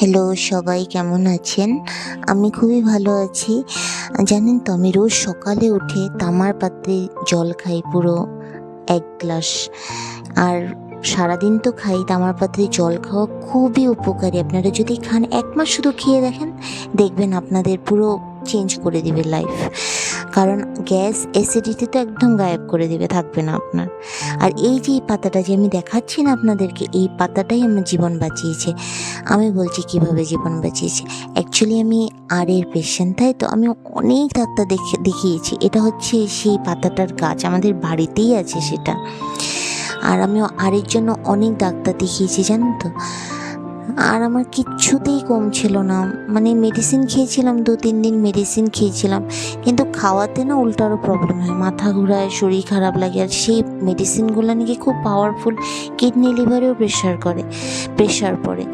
Hello সবাই কেমন আছেন? আমি খুবই ভালো আছি। জানেন তো, আমি রোজ সকালে উঠে তামার পাত্রে জল খাই পুরো এক গ্লাস। আর সারাদিন তো খাই, তামার পাত্রে জল খাওয়া খুবই উপকারী। আপনারা যদি খান, এক মাস শুধু খেয়ে দেখেন, দেখবেন আপনাদের পুরো চেঞ্জ করে দিবে লাইফ কারণ গ্যাস অ্যাসিডিটি তো একদম গায়েব করে দিবে, থাকবে না আপনার। আর এই যে এই পাতাটা যে আমি দেখাচ্ছি না আপনাদেরকে, এই পাতাটাই আমার জীবন বাঁচিয়েছে। আমি বলছি কীভাবে জীবন বাঁচিয়েছে। অ্যাকচুয়ালি আমি আর এর পেশেন্ট তাই তো? আমি অনেক ডাক্তার দেখে, দেখিয়েছি। এটা হচ্ছে সেই পাতাটার গাছ, আমাদের বাড়িতেই আছে সেটা। আর আমি আরের জন্য অনেক ডাক্তার দেখিয়েছি, জানেন তো? আর আমার কিচ্ছুতেই কম ছিল না। মানে মেডিসিন খেয়েছিলাম, দু, তিন দিন মেডিসিন খেয়েছিলাম। কিন্তু খাওয়াতে না উল্টারও প্রবলেম হয়। মাথা ঘোরায়, শরীর খারাপ লাগে। আর সেই মেডিসিনগুলো নাকি খুব পাওয়ারফুল কিডনি লিভারেও প্রেশার করে প্রেশার পড়ে।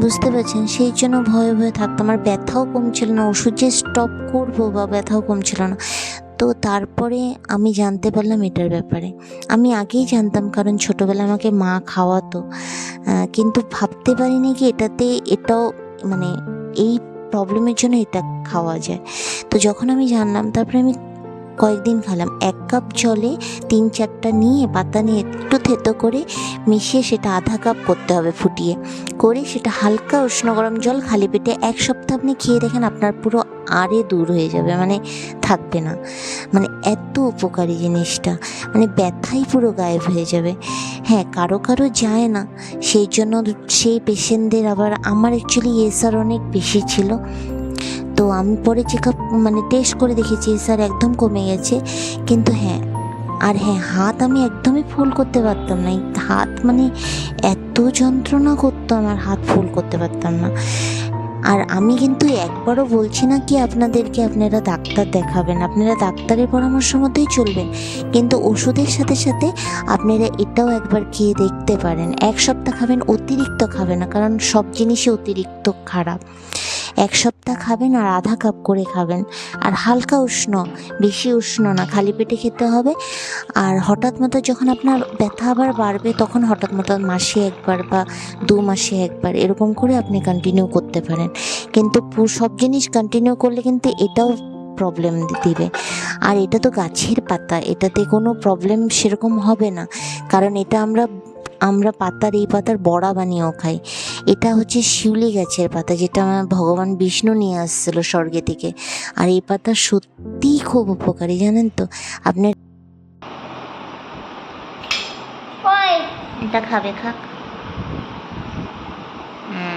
বুঝতে পারছেন? সেই জন্য ভয়ে ভয়ে থাকতো আমার ব্যথাও কমছিল না। ওষুধ যে স্টপ করব বা ব্যথাও কমছিল না। তো তারপরে আমি জানতে পারলাম এটার ব্যাপারে। আমি আগেই জানতাম, কারণ ছোটোবেলায় আমাকে মা খাওয়াতো। কিন্তু ভাবতে পারিনি কি এটাতে এটাও মানে এই প্রবলেমের জন্য এটা খাওয়া যায়। তো যখন আমি জানলাম, তারপরে আমি কয়েকদিন খেলাম এক কাপ জলে তিন চারটা নিয়ে পাতা নিয়ে একটু থেতো করে মিশিয়ে সেটা আধা কাপ করতে হবে ফুটিয়ে। করে সেটা হালকা উষ্ণ গরম জল খালি পেটে এক সপ্তাহ আপনি খেয়ে দেখেন আপনার পুরো আরে দূর হয়ে যাবে মানে থাকবে না। মানে এত উপকারী জিনিসটা মানে ব্যথাই পুরো গায়েব হয়ে যাবে। হ্যাঁ কারও কারও যায় না, সেই জন্য সেই পেশেন্টদের আবার, আমার অ্যাকচুয়ালি এসআর অনেক বেশি ছিল। তো আমি পরে চেক আপ মানে টেস্ট করে দেখেছি স্যার একদম কমে গেছে। কিন্তু হ্যাঁ আর হ্যাঁ হাত আমি একদমই ফুল করতে পারতাম না। হাত মানে এত যন্ত্রণা করতো আমার, হাত ফুল করতে পারতাম না। আর আমি কিন্তু একবারও বলছি না কি আপনাদেরকে, আপনারা ডাক্তার দেখাবেন, আপনারা ডাক্তারের পরামর্শ মতোই চলবেন। কিন্তু ওষুধের সাথে সাথে আপনারা এটাও একবার খেয়ে দেখতে পারেন। এক সপ্তাহ খাবেন, অতিরিক্ত খাবে না, কারণ সব জিনিসই অতিরিক্ত খারাপ। এক সপ্তাহ খাবেন আর আধা কাপ করে খাবেন। আর হালকা উষ্ণ, বেশি উষ্ণ না, খালি পেটে খেতে হবে। আর হঠাৎ মতো যখন আপনার ব্যথা আবার বাড়বে, তখন হঠাৎ মতো মাসে একবার বা দু মাসে একবার এরকম করে আপনি কন্টিনিউ করতে পারেন। কিন্তু সব জিনিস কন্টিনিউ করলে কিন্তু এটাও প্রবলেম দিবে। আর এটা তো গাছের পাতা, এটাতে কোনো প্রবলেম সেরকম হবে না। কারণ এটা আমরা আমরা পাতার এই পাতার বড়া বানিয়েও খাই। এটা হচ্ছে শিউলি গাছের পাতা যেটা আমার ভগবান বিষ্ণু নিয়ে আসছিল স্বর্গে থেকে। আর এই পাতা সত্যিই খুব উপকারী জানেন তো? আপনার এটা খাবে খাক।